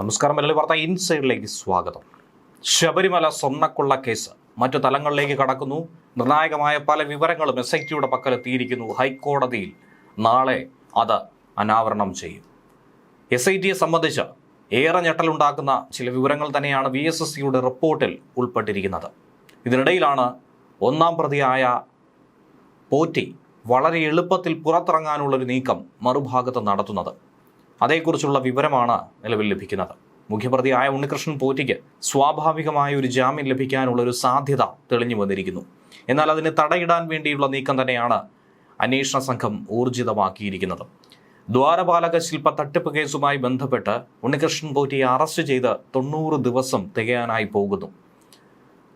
നമസ്കാരം. മലയാളി വാർത്ത ഇൻസൈഡിലേക്ക് സ്വാഗതം. ശബരിമല സ്വർണക്കൊള്ള കേസ് മറ്റു തലങ്ങളിലേക്ക് കടക്കുന്നു. നിർണായകമായ പല വിവരങ്ങളും എസ് ഐ ടിയുടെ പക്കലെത്തിയിരിക്കുന്നു ഹൈക്കോടതിയിൽ നാളെ അത് അനാവരണം ചെയ്യും. എസ് ഐ ടിയെ സംബന്ധിച്ച് ഏറെ ഞെട്ടലുണ്ടാക്കുന്ന ചില വിവരങ്ങൾ തന്നെയാണ് വി എസ് എസ് സിയുടെ റിപ്പോർട്ടിൽ ഉൾപ്പെട്ടിരിക്കുന്നത്. ഇതിനിടയിലാണ് ഒന്നാം പ്രതിയായ പോറ്റി വളരെ എളുപ്പത്തിൽ പുറത്തിറങ്ങാനുള്ളൊരു നീക്കം മറുഭാഗത്ത് നടത്തുന്നത്. അതേക്കുറിച്ചുള്ള വിവരമാണ് നിലവിൽ ലഭിക്കുന്നത്. മുഖ്യപ്രതിയായ ഉണ്ണികൃഷ്ണൻ പോറ്റിക്ക് സ്വാഭാവികമായ ഒരു ജാമ്യം ലഭിക്കാനുള്ള ഒരു സാധ്യത തെളിഞ്ഞു വന്നിരിക്കുന്നു. എന്നാൽ അതിന് തടയിടാൻ വേണ്ടിയുള്ള നീക്കം തന്നെയാണ് അന്വേഷണ സംഘം ഊർജിതമാക്കിയിരിക്കുന്നത്. ദ്വാരപാലക ശില്പ തട്ടിപ്പ് കേസുമായി ബന്ധപ്പെട്ട് ഉണ്ണികൃഷ്ണൻ പോറ്റിയെ അറസ്റ്റ് ചെയ്ത് തൊണ്ണൂറ് ദിവസം തികയാനായി പോകുന്നു.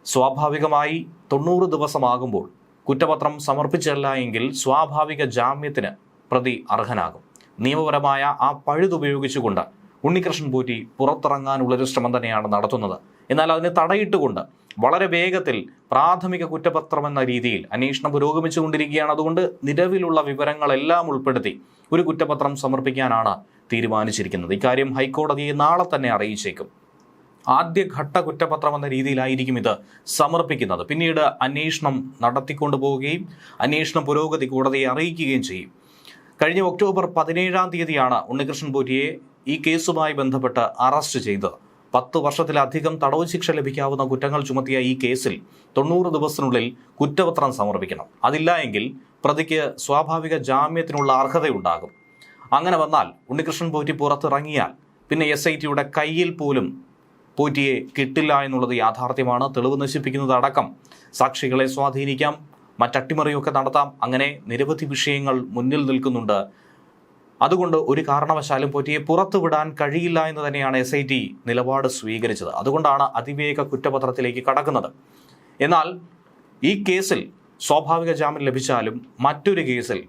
സ്വാഭാവികമായി തൊണ്ണൂറ് ദിവസമാകുമ്പോൾ കുറ്റപത്രം സമർപ്പിച്ചല്ല എങ്കിൽ സ്വാഭാവിക ജാമ്യത്തിന് പ്രതി അർഹനാകും. നിയമപരമായ ആ പഴുതുപയോഗിച്ചുകൊണ്ട് ഉണ്ണികൃഷ്ണൻ പോറ്റി പുറത്തിറങ്ങാനുള്ളൊരു ശ്രമം തന്നെയാണ് നടത്തുന്നത്. എന്നാൽ അതിനെ തടയിട്ടുകൊണ്ട് വളരെ വേഗത്തിൽ പ്രാഥമിക കുറ്റപത്രം എന്ന രീതിയിൽ അന്വേഷണം പുരോഗമിച്ചുകൊണ്ടിരിക്കുകയാണ്. അതുകൊണ്ട് നിലവിലുള്ള വിവരങ്ങളെല്ലാം ഉൾപ്പെടുത്തി ഒരു കുറ്റപത്രം സമർപ്പിക്കാനാണ് തീരുമാനിച്ചിരിക്കുന്നത്. ഇക്കാര്യം ഹൈക്കോടതിയെ നാളെ തന്നെ അറിയിച്ചേക്കും. ആദ്യഘട്ട കുറ്റപത്രം എന്ന രീതിയിലായിരിക്കും ഇത് സമർപ്പിക്കുന്നത്. പിന്നീട് അന്വേഷണം നടത്തിക്കൊണ്ടു പോവുകയും അന്വേഷണ പുരോഗതി കോടതിയെ അറിയിക്കുകയും ചെയ്യും. കഴിഞ്ഞ ഒക്ടോബർ പതിനേഴാം തീയതിയാണ് ഉണ്ണികൃഷ്ണൻ പോറ്റിയെ ഈ കേസുമായി ബന്ധപ്പെട്ട് അറസ്റ്റ് ചെയ്തത്. പത്ത് വർഷത്തിലധികം തടവ് ശിക്ഷ ലഭിക്കാവുന്ന കുറ്റങ്ങൾ ചുമത്തിയ ഈ കേസിൽ തൊണ്ണൂറ് ദിവസത്തിനുള്ളിൽ കുറ്റപത്രം സമർപ്പിക്കണം. അതില്ല എങ്കിൽ പ്രതിക്ക് സ്വാഭാവിക ജാമ്യത്തിനുള്ള അർഹതയുണ്ടാകും. അങ്ങനെ വന്നാൽ ഉണ്ണികൃഷ്ണൻ പോറ്റി പുറത്തിറങ്ങിയാൽ പിന്നെ എസ് ഐ ടിയുടെ കയ്യിൽ പോലും പോറ്റിയെ കിട്ടില്ല എന്നുള്ളത് യാഥാർത്ഥ്യമാണ്. തെളിവ് നശിപ്പിക്കുന്നത് അടക്കം സാക്ഷികളെ സ്വാധീനിക്കാം. മറ്റട്ടിമറിയൊക്കെ നടത്താം. അങ്ങനെ നിരവധി വിഷയങ്ങൾ മുന്നിൽ നിൽക്കുന്നുണ്ട്. അതുകൊണ്ട് ഒരു കാരണവശാലും പോറ്റിയെ പുറത്തുവിടാൻ കഴിയില്ല എന്ന് തന്നെയാണ് എസ് ഐ ടി നിലപാട് സ്വീകരിച്ചത്. അതുകൊണ്ടാണ് അതിവേഗ കുറ്റപത്രത്തിലേക്ക് കടക്കുന്നത്. എന്നാൽ ഈ കേസിൽ സ്വാഭാവിക ജാമ്യം ലഭിച്ചാലും മറ്റൊരു കേസിൽ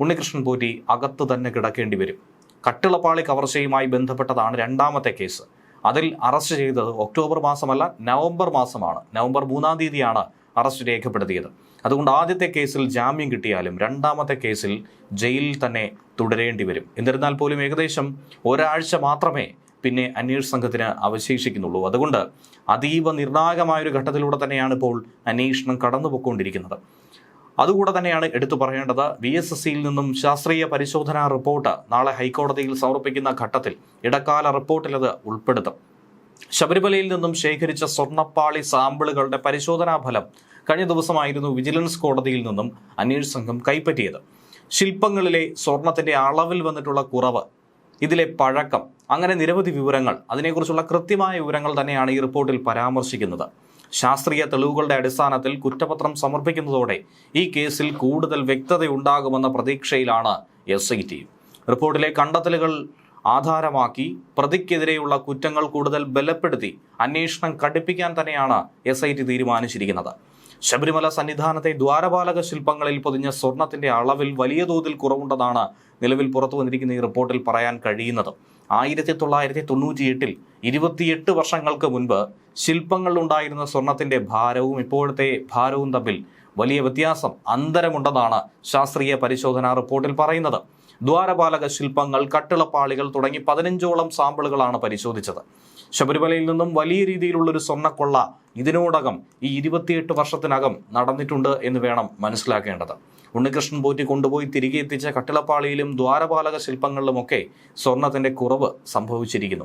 ഉണ്ണികൃഷ്ണൻ പോറ്റി അകത്ത് തന്നെ കിടക്കേണ്ടി വരും. കട്ടിളപ്പാളി കവർച്ചയുമായി ബന്ധപ്പെട്ടതാണ് രണ്ടാമത്തെ കേസ്. അതിൽ അറസ്റ്റ് ചെയ്തത് ഒക്ടോബർ മാസമല്ല നവംബർ മാസമാണ്. നവംബർ മൂന്നാം തീയതിയാണ് അറസ്റ്റ് രേഖപ്പെടുത്തിയത്. അതുകൊണ്ട് ആദ്യത്തെ കേസിൽ ജാമ്യം കിട്ടിയാലും രണ്ടാമത്തെ കേസിൽ ജയിലിൽ തന്നെ തുടരേണ്ടി വരും. എന്നിരുന്നാൽ പോലും ഏകദേശം ഒരാഴ്ച മാത്രമേ പിന്നെ അന്വേഷണ സംഘത്തിന് അവശേഷിക്കുന്നുള്ളൂ. അതുകൊണ്ട് അതീവ നിർണായകമായൊരു ഘട്ടത്തിലൂടെ തന്നെയാണ് ഇപ്പോൾ അന്വേഷണം കടന്നുപോയിക്കൊണ്ടിരിക്കുന്നത്. അതുകൂടെ തന്നെയാണ് എടുത്തു പറയേണ്ടത്. വി എസ് എസ് സിയിൽ നിന്നും ശാസ്ത്രീയ പരിശോധനാ റിപ്പോർട്ട് നാളെ ഹൈക്കോടതിയിൽ സമർപ്പിക്കുന്ന ഘട്ടത്തിൽ ഇടക്കാല റിപ്പോർട്ടിൽ അത് ഉൾപ്പെടുത്തും. ശബരിമലയിൽ നിന്നും ശേഖരിച്ച സ്വർണപ്പാളി സാമ്പിളുകളുടെ പരിശോധനാ ഫലം കഴിഞ്ഞ ദിവസമായിരുന്നു വിജിലൻസ് കോടതിയിൽ നിന്നും അന്വേഷണ സംഘം കൈപ്പറ്റിയത്. ശില്പങ്ങളിലെ സ്വർണത്തിന്റെ അളവിൽ വന്നിട്ടുള്ള കുറവ് ഇതിലെ പഴക്കം അങ്ങനെ നിരവധി വിവരങ്ങൾ അതിനെക്കുറിച്ചുള്ള കൃത്യമായ വിവരങ്ങൾ തന്നെയാണ് ഈ റിപ്പോർട്ടിൽ പരാമർശിക്കുന്നത്. ശാസ്ത്രീയ തെളിവുകളുടെ അടിസ്ഥാനത്തിൽ കുറ്റപത്രം സമർപ്പിക്കുന്നതോടെ ഈ കേസിൽ കൂടുതൽ വ്യക്തതയുണ്ടാകുമെന്ന പ്രതീക്ഷയിലാണ് എസ് ഐ ടി റിപ്പോർട്ടിലെ കണ്ടെത്തലുകൾ ആധാരമാക്കി പ്രതിക്കെതിരെയുള്ള കുറ്റങ്ങൾ കൂടുതൽ ബലപ്പെടുത്തി അന്വേഷണം കടുപ്പിക്കാൻ തന്നെയാണ് എസ് തീരുമാനിച്ചിരിക്കുന്നത്. ശബരിമല സന്നിധാനത്തെ ദ്വാരപാലക ശില്പങ്ങളിൽ പൊതിഞ്ഞ സ്വർണത്തിന്റെ അളവിൽ വലിയ തോതിൽ കുറവുണ്ടെന്നാണ് നിലവിൽ പുറത്തു വന്നിരിക്കുന്ന ഈ റിപ്പോർട്ടിൽ പറയാൻ കഴിയുന്നത്. ആയിരത്തി തൊള്ളായിരത്തി തൊണ്ണൂറ്റിയെട്ടിൽ ഇരുപത്തിയെട്ട് വർഷങ്ങൾക്ക് മുൻപ് ശില്പങ്ങളിലുണ്ടായിരുന്ന സ്വർണത്തിന്റെ ഭാരവും ഇപ്പോഴത്തെ ഭാരവും തമ്മിൽ വലിയ വ്യത്യാസം അന്തരമുണ്ടെന്നാണ് ശാസ്ത്രീയ പരിശോധനാ റിപ്പോർട്ടിൽ പറയുന്നത്. ദ്വാരപാലക ശില്പങ്ങൾ കട്ടിളപ്പാളികൾ തുടങ്ങി പതിനഞ്ചോളം സാമ്പിളുകളാണ് പരിശോധിച്ചത്. ശബരിമലയിൽ നിന്നും വലിയ രീതിയിലുള്ളൊരു സ്വർണക്കൊള്ള ഇതിനോടകം ഈ ഇരുപത്തിയെട്ട് വർഷത്തിനകം നടന്നിട്ടുണ്ട് എന്ന് വേണം മനസ്സിലാക്കേണ്ടത്. ഉണ്ണികൃഷ്ണൻ പോറ്റി കൊണ്ടുപോയി തിരികെ എത്തിച്ച കട്ടിളപ്പാളിയിലും ദ്വാരപാലക ശില്പങ്ങളിലുമൊക്കെ സ്വർണത്തിന്റെ കുറവ് സംഭവിച്ചിരിക്കുന്നു.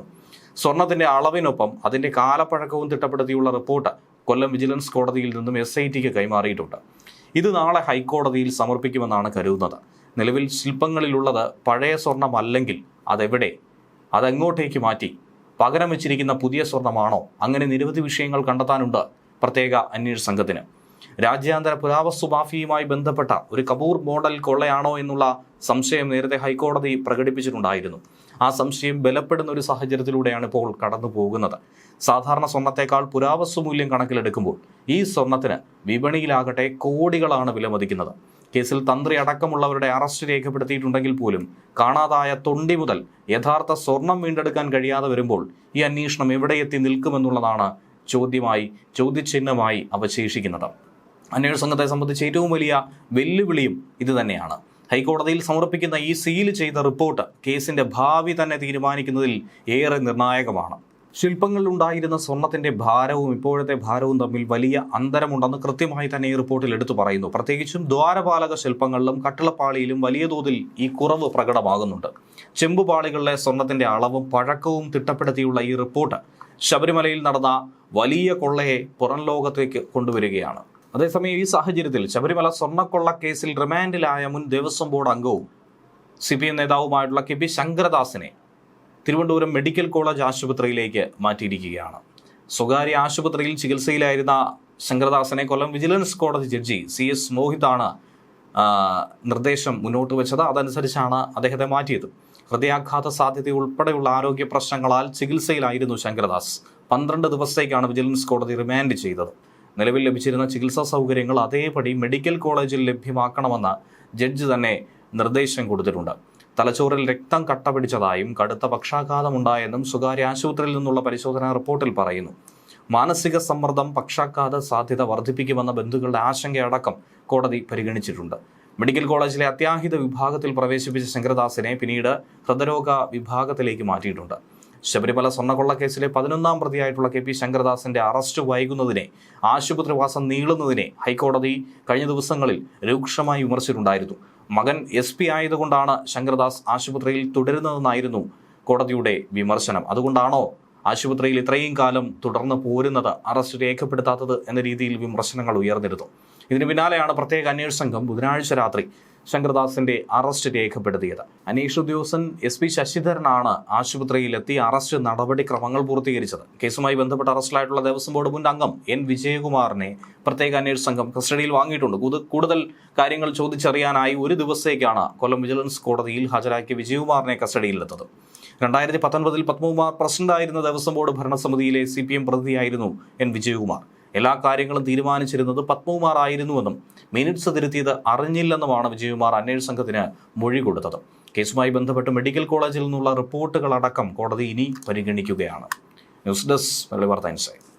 സ്വർണത്തിന്റെ അളവിനൊപ്പം അതിന്റെ കാലപ്പഴക്കവും തിട്ടപ്പെടുത്തിയുള്ള റിപ്പോർട്ട് കൊല്ലം വിജിലൻസ് കോടതിയിൽ നിന്നും എസ് ഐ ടിക്ക് കൈമാറിയിട്ടുണ്ട്. ഇത് നാളെ ഹൈക്കോടതിയിൽ സമർപ്പിക്കുമെന്നാണ് കരുതുന്നത്. നിലവിൽ ശില്പങ്ങളിലുള്ളത് പഴയ സ്വർണമല്ലെങ്കിൽ അതെവിടെ? അതെങ്ങോട്ടേക്ക് മാറ്റി? പകരം വെച്ചിരിക്കുന്ന പുതിയ സ്വർണമാണോ? അങ്ങനെ നിരവധി വിഷയങ്ങൾ കണ്ടെത്താനുണ്ട് പ്രത്യേക അന്വേഷണ സംഘത്തിന്. രാജ്യാന്തര പുരാവസ്തു മാഫിയുമായി ബന്ധപ്പെട്ട ഒരു കപൂർ മോഡൽ കൊള്ളയാണോ എന്നുള്ള സംശയം നേരത്തെ ഹൈക്കോടതി പ്രകടിപ്പിച്ചിട്ടുണ്ടായിരുന്നു. ആ സംശയം ബലപ്പെടുന്ന ഒരു സാഹചര്യത്തിലൂടെയാണ് ഇപ്പോൾ കടന്നു പോകുന്നത്. സാധാരണ സ്വർണത്തേക്കാൾ പുരാവസ്തു മൂല്യം കണക്കിലെടുക്കുമ്പോൾ ഈ സ്വർണത്തിന് വിപണിയിലാകട്ടെ കോടികളാണ് വിലമതിക്കുന്നത്. കേസിൽ തന്ത്രി അടക്കമുള്ളവരുടെ അറസ്റ്റ് രേഖപ്പെടുത്തിയിട്ടുണ്ടെങ്കിൽ പോലും കാണാതായ തൊണ്ടി മുതൽ യഥാർത്ഥ സ്വർണം വീണ്ടെടുക്കാൻ കഴിയാതെ വരുമ്പോൾ ഈ അന്വേഷണം എവിടെയെത്തി നിൽക്കുമെന്നുള്ളതാണ് ചോദ്യമായി ചോദ്യചിഹ്നമായി അവശേഷിക്കുന്നത്. അന്വേഷണ സംഘത്തെ സംബന്ധിച്ച് ഏറ്റവും വലിയ വെല്ലുവിളിയും ഇത് തന്നെയാണ്. ഹൈക്കോടതിയിൽ സമർപ്പിക്കുന്ന ഈ സീൽ ചെയ്ത റിപ്പോർട്ട് കേസിന്റെ ഭാവി തന്നെ തീരുമാനിക്കുന്നതിൽ ഏറെ നിർണായകമാണ്. ശില്പങ്ങളിലുണ്ടായിരുന്ന സ്വർണത്തിന്റെ ഭാരവും ഇപ്പോഴത്തെ ഭാരവും തമ്മിൽ വലിയ അന്തരമുണ്ടെന്ന് കൃത്യമായി തന്നെ ഈ റിപ്പോർട്ടിൽ എടുത്തു പറയുന്നു. പ്രത്യേകിച്ചും ദ്വാരപാലക ശില്പങ്ങളിലും കട്ടിളപ്പാളിയിലും വലിയ തോതിൽ ഈ കുറവ് പ്രകടമാകുന്നുണ്ട്. ചെമ്പുപാളികളിലെ സ്വർണത്തിന്റെ അളവും പഴക്കവും തിട്ടപ്പെടുത്തിയുള്ള ഈ റിപ്പോർട്ട് ശബരിമലയിൽ നടന്ന വലിയ കൊള്ളയെ പുറം ലോകത്തേക്ക് കൊണ്ടുവരികയാണ്. അതേസമയം ഈ സാഹചര്യത്തിൽ ശബരിമല സ്വർണക്കൊള്ള കേസിൽ റിമാൻഡിലായ മുൻ ദേവസ്വം ബോർഡ് അംഗവും സി പി എം നേതാവുമായിട്ടുള്ള കെ പി ശങ്കരദാസിനെ തിരുവനന്തപുരം മെഡിക്കൽ കോളേജ് ആശുപത്രിയിലേക്ക് മാറ്റിയിരിക്കുകയാണ്. സ്വകാര്യ ആശുപത്രിയിൽ ചികിത്സയിലായിരുന്ന ശങ്കരദാസനെ കൊല്ലം വിജിലൻസ് കോടതി ജഡ്ജി സി എസ് മോഹിതാണ് നിർദ്ദേശം മുന്നോട്ട് വെച്ചത്. അതനുസരിച്ചാണ് അദ്ദേഹത്തെ മാറ്റിയത്. ഹൃദയാഘാത സാധ്യത ഉൾപ്പെടെയുള്ള ആരോഗ്യ പ്രശ്നങ്ങളാൽ ചികിത്സയിലായിരുന്നു ശങ്കരദാസ്. പന്ത്രണ്ട് ദിവസത്തേക്കാണ് വിജിലൻസ് കോടതി റിമാൻഡ് ചെയ്തത്. നിലവിൽ ലഭിച്ചിരുന്ന ചികിത്സാ സൗകര്യങ്ങൾ അതേപടി മെഡിക്കൽ കോളേജിൽ ലഭ്യമാക്കണമെന്ന് ജഡ്ജ് തന്നെ നിർദ്ദേശം കൊടുത്തിട്ടുണ്ട്. തലച്ചോറിൽ രക്തം കട്ട പിടിച്ചതായും കടുത്ത പക്ഷാഘാതമുണ്ടായെന്നും സ്വകാര്യ ആശുപത്രിയിൽ നിന്നുള്ള പരിശോധനാ റിപ്പോർട്ടിൽ പറയുന്നു. മാനസിക സമ്മർദ്ദം പക്ഷാഘാത സാധ്യത വർദ്ധിപ്പിക്കുമെന്ന ബന്ധുക്കളുടെ ആശങ്കയടക്കം കോടതി പരിഗണിച്ചിട്ടുണ്ട്. മെഡിക്കൽ കോളേജിലെ അത്യാഹിത വിഭാഗത്തിൽ പ്രവേശിപ്പിച്ച ശങ്കരദാസിനെ പിന്നീട് ഹൃദരോഗ വിഭാഗത്തിലേക്ക് മാറ്റിയിട്ടുണ്ട്. ശബരിമല സ്വർണക്കൊള്ള കേസിലെ പതിനൊന്നാം പ്രതിയായിട്ടുള്ള കെ പി ശങ്കരദാസിന്റെ അറസ്റ്റ് വൈകുന്നതിനെ ആശുപത്രിവാസം നീളുന്നതിനെ ഹൈക്കോടതി കഴിഞ്ഞ ദിവസങ്ങളിൽ രൂക്ഷമായി വിമർശിച്ചിട്ടുണ്ടായിരുന്നു. മകൻ എസ് പി ആയതുകൊണ്ടാണ് ശങ്കരദാസ് ആശുപത്രിയിൽ തുടരുന്നതെന്നായിരുന്നു കോടതിയുടെ വിമർശനം. അതുകൊണ്ടാണോ ആശുപത്രിയിൽ ഇത്രയും കാലം തുടർന്ന് പോരുന്നത് അറസ്റ്റ് രേഖപ്പെടുത്താത്തത് എന്ന രീതിയിൽ വിമർശനങ്ങൾ ഉയർന്നിരുന്നു. ഇതിന് പിന്നാലെയാണ് പ്രത്യേക അന്വേഷണ സംഘം ബുധനാഴ്ച രാത്രി ശങ്കർദാസിന്റെ അറസ്റ്റ് രേഖപ്പെടുത്തിയത്. അനീഷ് ഉദ്യോഗസ്ഥൻ എസ് പി ശശിധരനാണ് ആശുപത്രിയിലെത്തി അറസ്റ്റ് നടപടിക്രമങ്ങൾ പൂർത്തീകരിച്ചത്. കേസുമായി ബന്ധപ്പെട്ട് അറസ്റ്റിലായിട്ടുള്ള ദേവസ്വം ബോർഡ് മുൻ അംഗം എൻ വിജയകുമാറിനെ പ്രത്യേക അന്വേഷണ സംഘം കസ്റ്റഡിയിൽ വാങ്ങിയിട്ടുണ്ട്. കൂടുതൽ കാര്യങ്ങൾ ചോദിച്ചറിയാനായി ഒരു ദിവസത്തേക്കാണ് കൊല്ലം വിജിലൻസ് കോടതിയിൽ ഹാജരാക്കിയ വിജയകുമാറിനെ കസ്റ്റഡിയിലെത്തത് രണ്ടായിരത്തി പത്തൊൻപതിൽ പത്മകുമാർ പ്രസിഡന്റായിരുന്ന ദേവസ്വം ബോർഡ് ഭരണസമിതിയിലെ സി പി എം പ്രതിനിധിയായിരുന്നു എൻ വിജയകുമാർ. എല്ലാ കാര്യങ്ങളും തീരുമാനിച്ചിരുന്നത് പത്മകുമാർ ആയിരുന്നുവെന്നും മിനിറ്റ്സ് തിരുത്തിയത് അറിഞ്ഞില്ലെന്നുമാണ് വിജയകുമാർ അന്വേഷണ സംഘത്തിന് മൊഴി കൊടുത്തത്. കേസുമായി ബന്ധപ്പെട്ട് മെഡിക്കൽ കോളേജിൽ നിന്നുള്ള റിപ്പോർട്ടുകളടക്കം കോടതി ഇനി പരിഗണിക്കുകയാണ്. News desk വെളിവാർത്ത insight